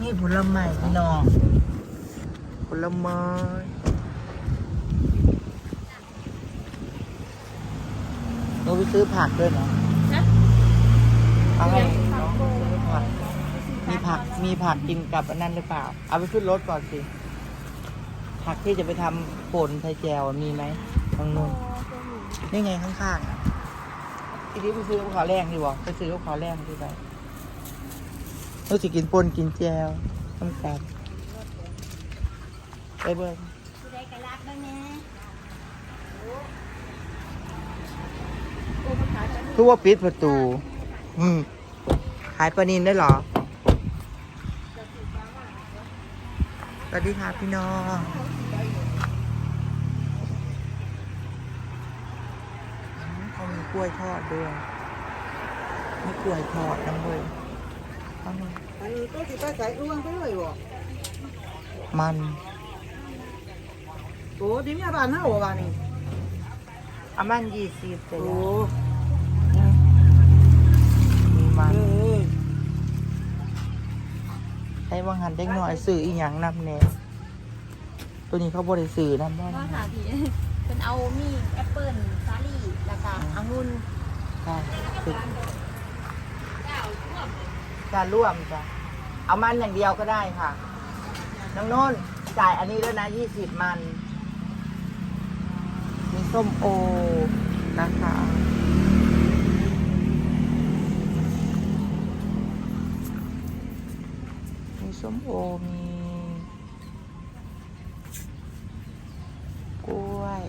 นี่ผลไม้พี่น้องผลไม้หนูไปซื้อผักด้วยเนาะอะไรผัมีผัก มีผักกินกับอันนั้นหรือเปล่า เอาไปขึ้นรถก่อนสิ ผักที่จะไปทำป่นไทยแจวมีไหมทางนู้นนี่ไงข้างๆ ทีนี้ไปซื้อกับขาวแรงดีวะไปซื้อกับขาวแรงดีไปรู้สิกินป่นกินแจวต้องการไปเบิ้งผู้ใดกระลักบ้างแน่คือว่าปิดประตู อืมขายปลานินได้เหรอ สวัสดีค่ะพี่น้องอืมเขามี กล้วยทอดด้วยมีกล้วยทอดน้ำเลยเอาหน่อยอันนี้ก็สิไปใส่อ้วงไปเลยบ่มันโอ้ที่มีบ้านเฮาบ่บ้านนี้เอามันยี่สิบเลยโอ้มีมันเออให้วังหันเด็กหน่อยสื่ออีหยังนำแน่ตัวนี้เขาบริสื่อนำบ้างก็ค่ะพี่เป็น เอามีแอปเปิ้ลซาลี่แล้วก็องุ่นค่ะสิการร่วมจ้ะเอามันอย่างเดียวก็ได้ค่ะ น้องโน้นจ่ายอันนี้ด้วยนะยี่สิบมัน มีส้มโอนะคะ มีส้มโอมีกล้วย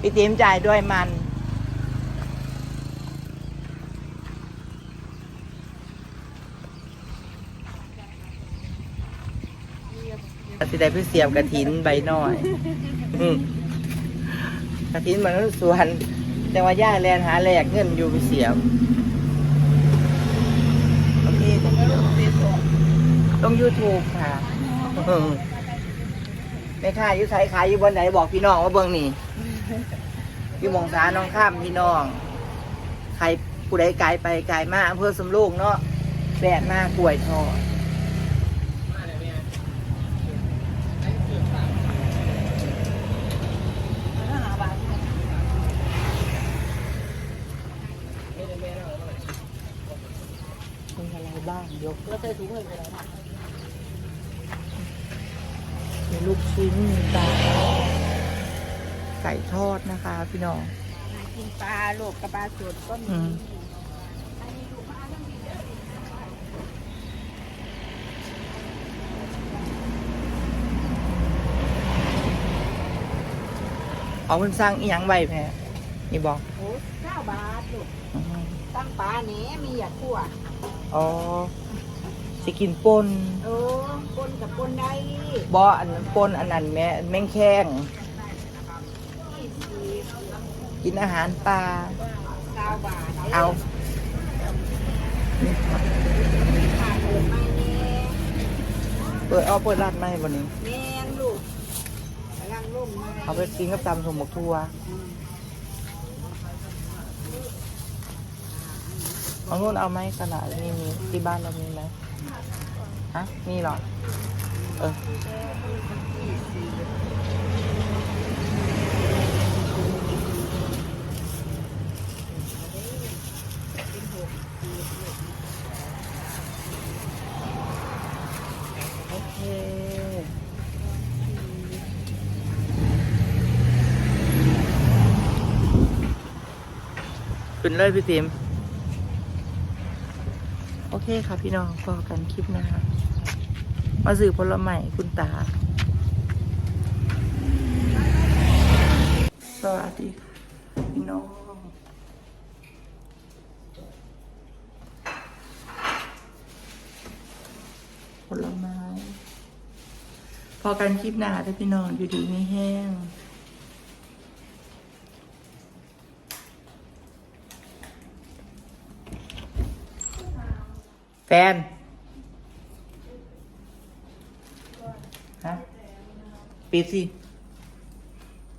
พี่ติ๋มจ่ายด้วยมัน สิได้ไปเสียบกระถินใบน้อย อืมกระถินมันก็สวนแต่ว่าย่าแลนหาแหลกเงินอยู่ไปเสียบโอเคต้องยูทูบค่ะอืมแม่ค้าอยู่ไสขายอยู่บนไหนบอกพี่น้องว่าเบิ่งนี่ อยู่หมองสาน้องข้ามพี่น้อง ใครผู้ใดไกลไปไกลมาอำเภอสำโรงเนาะแบะมากล้วยทอดมีอะไรบ้างยกแล้วใส่ถุงเลยก็ได้มีลูกชิ้นมีปลา ไก่ทอดนะคะ พี่น้องกินปลาโลกกับปลาสดก็มีอืมเอาเพิ่นสร้างอีหยังไว้แพ้นี่บอกโอ้เก้าบาทลูกอืมตั้งปลาแหนมีอยากคั่วอ๋อสิกินป่นโอ้ปนกับปนได้บออันนั้นป่นอันนั้นแม่แม่งแข้งยี่สิบ กินอาหารปลาเก้าบาทเอานี่ครับผ่านเปิดไม่แน่เปิดเอาเปิดร้านไหมวันนี้แม่นลูกกำลังล่มมาเอาไปกินกับตำสมหมกทั่วอืมเอานู่นเอาไหมกระดาษมีมีที่บ้านเรามีไหมฮะมีเหรอ เออ โอเคขึ้นเลยพี่ติมโอเคค่ะพี่น้องพอกันคลิปหน้ามาสื่อผลไม้คุณตา สวัสดีค่ะ พี่น้อง ผลไม้ พอกันคลิปหน้าถ้าพี่น้องอยู่ดีไม่แห้งแฟนฮะปิดสิ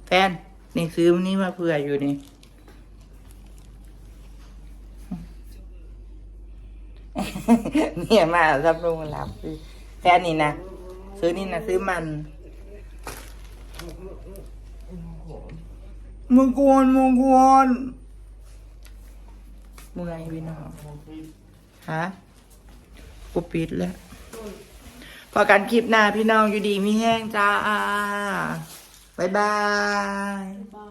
แฟนนี่ซื้อมันนี้มาเผื่ออยู่นี่ เนี่ยมารับลงมารับซื้อแต่อันนี้นะซื้อนี่นะซื้อมันมังกรมังกรเมื่อยพี่น้องฮะกูปิดแล้วพอกันคลิปหน้าพี่น้องอยู่ดีมีแห้งจ้า บ๊ายบายบาย